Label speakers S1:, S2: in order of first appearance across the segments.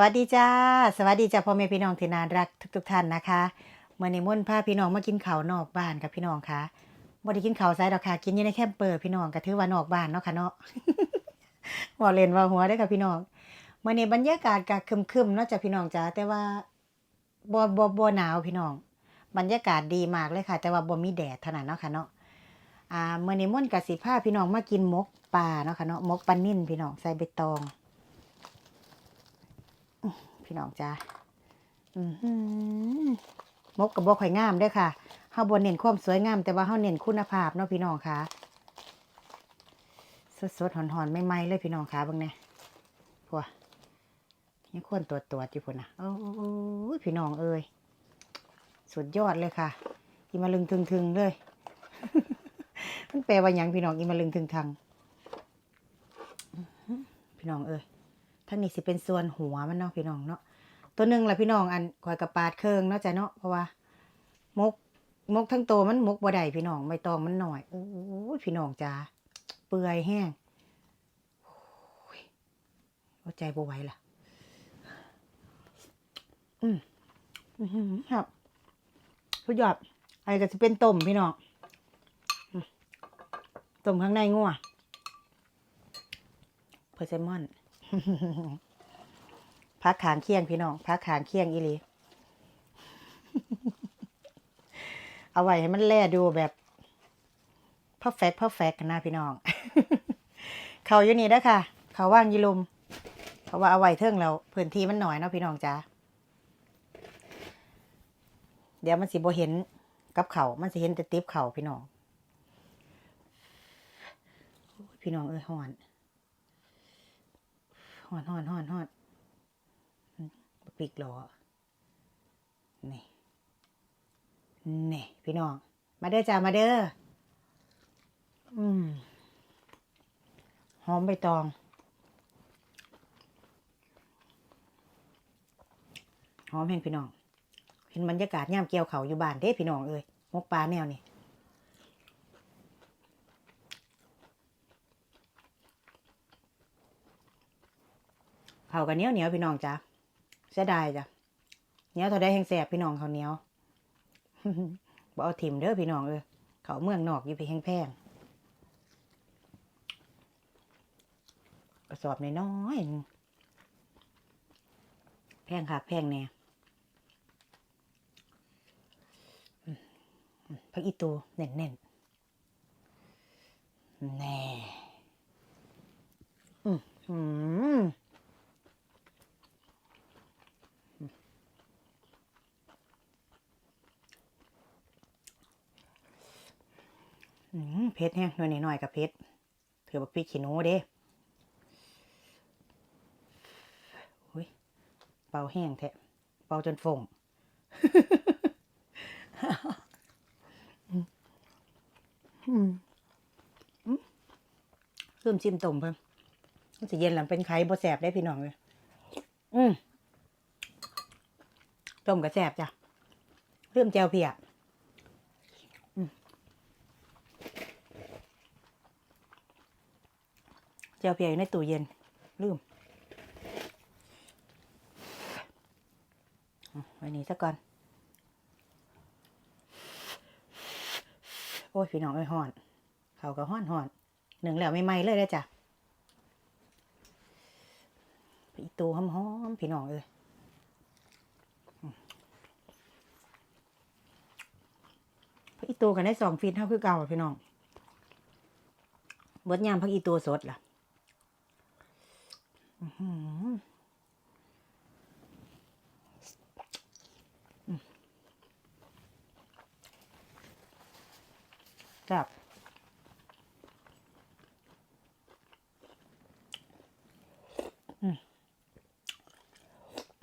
S1: วัสดีจ้า สวัสดีจ้าพ่อแม่พี่น้องที่น่ารักทุก ๆ ท่านนะคะเมื่อในี้ม่วนพาพี่น้องมากินข้าวนอกบ้านกับพี่น้องค่ะบ่ได้กินข้าวไซดอกค่ะ กินยู่ในแคมเปอร์พี่น้องก็ถือว่านอกบ้านเนาะค่ะเนาะว่าเล่นว่าหัวได้ค่ะพี่น้องเมื่อในบรรยากาศก็คึมๆเนาะจ้ะพี่น้องจ้าแต่ว่าบ่บ่บ่หนาวพี่น้อง บรรยากาศดีมากเลยค่ะ แต่ว่าบ่มีแดดเท่านั้นเนาะค่ะเนาะอ่าเมื่อในี้ม่วนกับสิพาพี่น้องมากินมกปลาเนาะค่ะเนาะมกปลานิ่นพี่น้องใส่ใบตอง พี่น้องจ้าอือหือมกกับบ่ข่อยงามด้อค่ะเฮาบ่เน้นความสวยงาม แต่ว่าเฮาเน้นคุณภาพเนาะพี่น้องค่ะสดๆหอนๆใหม่ๆเลยพี่น้องค่ะเบิ่งแหน่พวยังควรตรวจตรวจอยู่พุ่นนะโอ้ยพี่น้องเอ้ยสุดยอดเลยค่ะ อีมาลึงทึงๆเลยมันแปลว่าหยังพี่น้องอีมาลึงทึงทังพี่น้องเอ้ย ทั้งนี้สิเป็นส่วนหัวมันเนาะพี่น้องเนาะตัวหนึ่งแหละพี่น้องอันคอยกระปาดเครื่องเนาะจ้ะเนาะเพราะว่ามกมกทั้งโตวมันมกบ่ได้พี่น้องใบตองมันหน่อยโอ้ยพี่น้องจ้าเปื่อยแห้งโอ้ยเอาใจบ่ไหวล่ะ อืมอือหือครับสุดยอดอะไรก็จะเป็นต้มพี่น้องต้มข้างในงัวเพอร์เซมอน พักขางเคียงพี่น้องพักขางเคียงอีลีเอาไว้ให้มันแล่ดูแบบเพอร์เฟกเพอร์เฟกนะพี่น้อง เขาอยู่นี่เด้อค่ะ เขาว่างยีลุม เพราะว่าเอาไว้เทิงแล้วพื้นที่มันหน่อยเนาะพี่น้องจ้าเดี๋ยวมันสิบ่เห็นกับเขามันสิเห็นแต่ติ๊บเขาพี่น้องพี่น้องเอ้ยหอน หอนหอนหอนหอนอืมบักปีกหลอนี่นี่พี่น้อง มาเด้อจ้ามาเด้ออืมหอมใบตอง หอมแห่งพี่น้อง เห็นบรรยากาศย่ามเกี่ยวเขาอยู่บ้านเด้พี่น้องเอ้ยมกปลาแนวนี่ เขากันเนี้ยวเหนียวพี่น้องจ้ะเสียดายจ้ะเนี้ยวเท่าได้แห้งแสบพี่น้องเขาเหนียวบ่เอาถิ่มเด้อพี่น้องเออเขาเมืองนอกอยู่ไปแห้งแพงกระสอบน้อยแพงค่ะแพงแน่อืมอืมพักอีตูเน่นๆแน่อืมอืม เผ็ดแห้งหน่อยน่อยๆกับเผ็ดถือบักพริกขี้หนูเด้อุ้ยเป่าแห้งแท้เป่าจนฟงอืมอืมอืมเพิ่มชิมต้มเพิ่มมันจะเย็นหลังเป็นไข่บ่แสบได้พี่น้องเลยอืมต้มก็แสบจ้ะเพิ่มแจวเพีย เจียวเพียอยู่ในตู้เย็น ลืมอาไว้นี่ซะก่อน โอ้ยพี่น้องเอ้ห่อน เขาก็ห่อนห่อนหนึ่งแล้วไม่ไหมเลยได้จ้ะไปอีตูหอมๆพี่น้องเอ้ยอืมพักอีตูกันได้สองฟีตเท่าคือเก่าพี่น้องเบิดยามพักอีตูสดล่ะ อื้อหืออืมครับอืม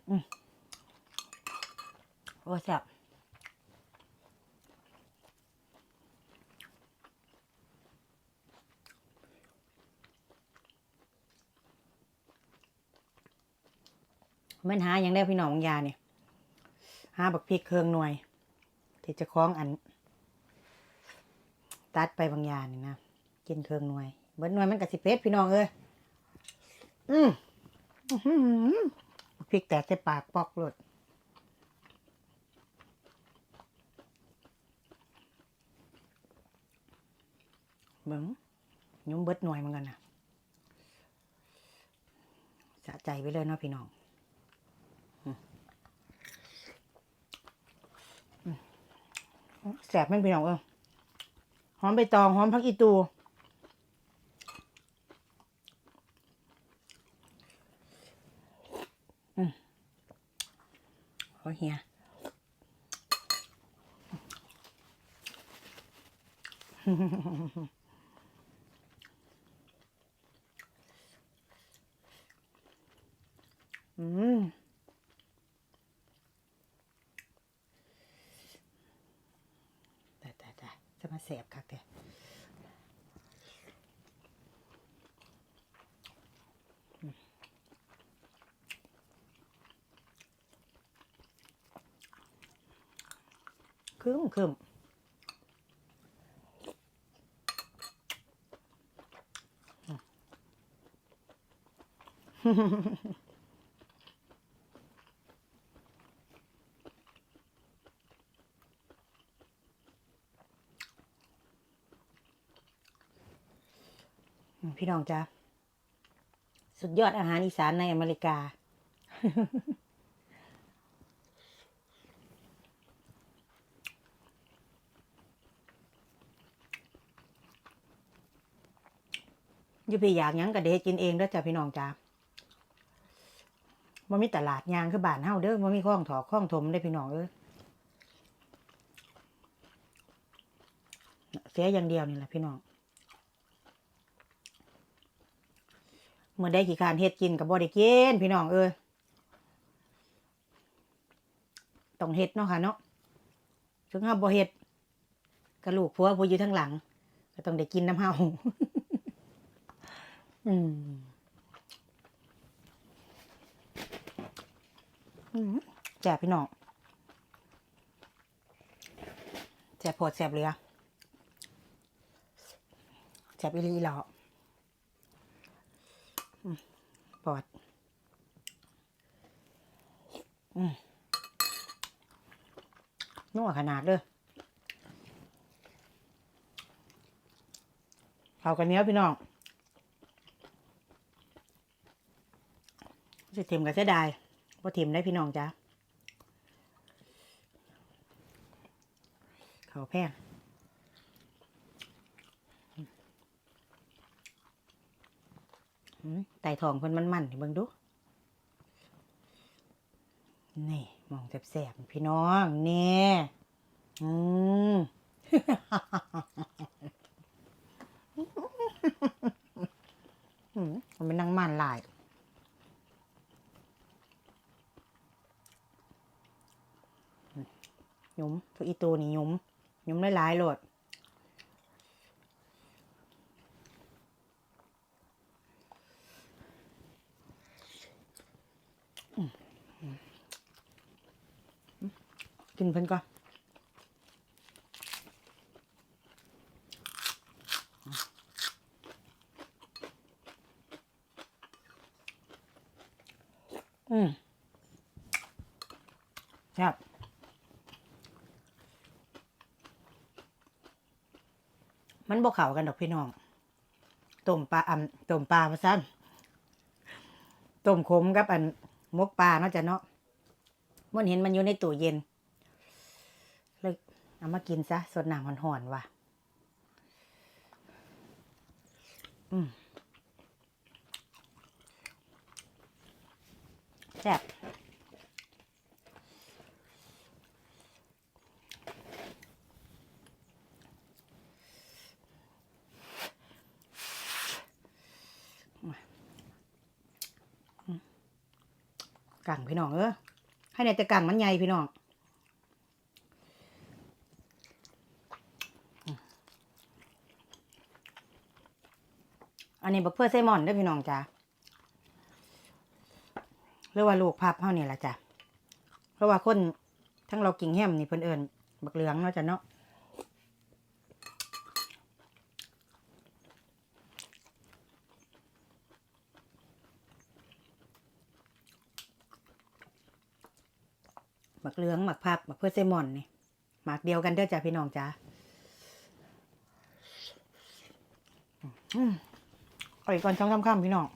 S1: อืมโอ้แซ่บ มันหาอย่างได้พี่น้องบางยาเนี่ยหาบักพริกเครื่องหน่วย ที่จะคล้องอัน ตัดไปบางยางนี่นะกินเครื่องหน่วยเบิดหน่วยมันกับสิเพชรพี่น้องเอ้ยอืมอื้อหือบักพริกพริกแตกใส่ปากปอกหลดเบิ้งยุ่มเบิดหน่วยเหมือนกันนะสะใจไปเลยเนาะพี่น้องอืมอืม แสบแม่นพี่น้องเออหอมใบตองหอมพักอีตูโอ้เฮียฮมแต่แต่แต่ จะมาเสบคักเด้คึมคึม พี่น้องจ้าสุดยอดอาหารอีสานในอเมริกา อยู่พี่อยากยังก็เดกินเองด้อจ้ะพี่น้องจ้าบ่มีตลาดยางคือบ้านเฮาเด้อบ่มีคลองถอกคลองถมได้พี่น้องเอ้ยเสียอย่างเดียวนี่แหละพี่น้อง มื่อได้กี่การเฮ็ดกินกับบ่ได้กินพี่น้องเอ้ยต้องเฮ็ดเนาะค่ะเนาะถึงเฮาบ่เฮ็ดกะลูกผัวผู้อยู่ทางหลัง ก็ต้องได้กินน้ำเฮาอืมแจบพี่น้องแจบโพดแจบเรือแจบอีหลีหรออืม ปอดอืมนัวขนาดเด้อเขากันเนี้ยพี่น้องจะถิ่มกับเสียดายพอถิ่มได้พี่น้องจ้าเขาแพงอืม ไต่ทองเพิ่นมันๆนี่เบิ่งดู นี่มองแสบๆพี่น้องนี่อืมอืมมันเป็นนางมันหลายยุมตัวอีตูนี่ยุมยุมหลายๆโหลด อืมอืม กินเพิ่นก่อนอืมครับมันบ่เข้ากันดอกพี่น้องต้มปลาอ่ำต้มปลาว่าซั่นต้มขมกับอันมกปลาเนาะจ้ะเนาะมันเห็นมันอยู่ในตู้เย็น เอามากินซะสดน้ำหอนๆว่ะ อืมแซ่บกังพี่น้องเออให้ในแต่กังมันใหญ่พี่น้อง อันนี้บักเพื่อไซมอนเด้อพี่น้องจ้าเรียกว่าลูกพับเท่านี่แหละจ้ะเพราะว่าคนทั้งเรากิ่งแฮมนี่เพิ่นเอิญบักเหลืองเนาะจ้ะเนาะหมักเหลืองหมักผักหมักเพื่อเซมอนนี่หมักเดียวกันเด้อจ้ะพี่น้องจ้าอืม เอาอีกก่อนช่องค่ำๆพี่น้อง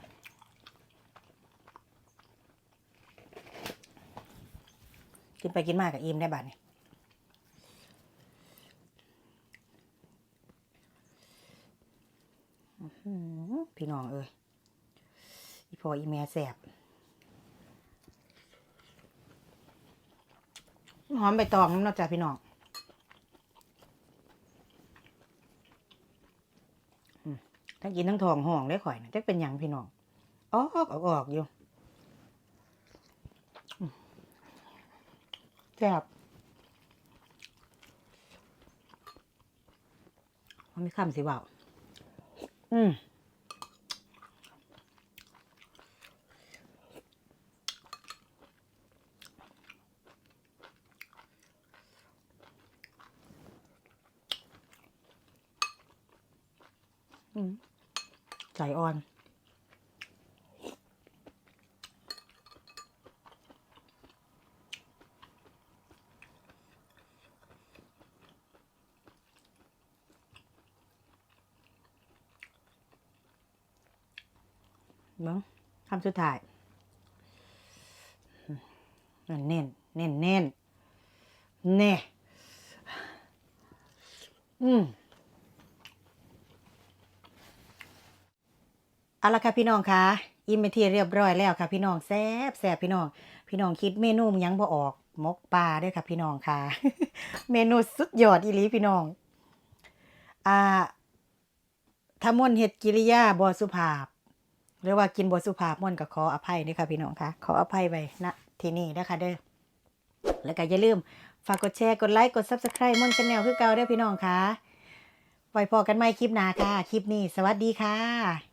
S1: กินไปกินมากกับอิ่มได้บัดนี่อื้อหือพี่น้องเอ้ยอีพออีแม่แสบหอมใบตองน้ำนาะจ้ะพี่น้องอืม ทั้งกินทั้งทองห้องได้ข่อยนะจะเป็นหยังพี่น้องออกออกออกอยู่แซ่บมันไม่คำสิเว่าอืมอืม ใจอ่อน เบิ้งคำสุดท้ายเน้นเน้นเน้นเน้นเน่อืม เอาละค่ะพี่น้องคะอิ่มไปนที่เรียบร้อยแล้วค่ะพี่น้องแซ่บแซ่บพี่น้อง พี่น้องคิดเมนูยังบ่ออกมกปลาด้วยค่ะพี่น้องค่ะ เมนูสุดยอดอีหลีพี่น้อง อ่าถ้ามนเฮ็ดกิริยาบ่สุภาพ หรือว่ากินบสุภาพมนก็ขออภัยด้วยค่ะพี่น้องค่ะ ขออภัยไว้ณที่นี่นะคะเด้อแล้วก็อย่าลืมฝากกดแชร์กดไลค์กด Subscribe มนชาแนลคือเก่าเด้อพี่น้องค่ะไว้พอกันใหม่คลิปหน้าค่ะ คลิปนี้ สวัสดีค่ะ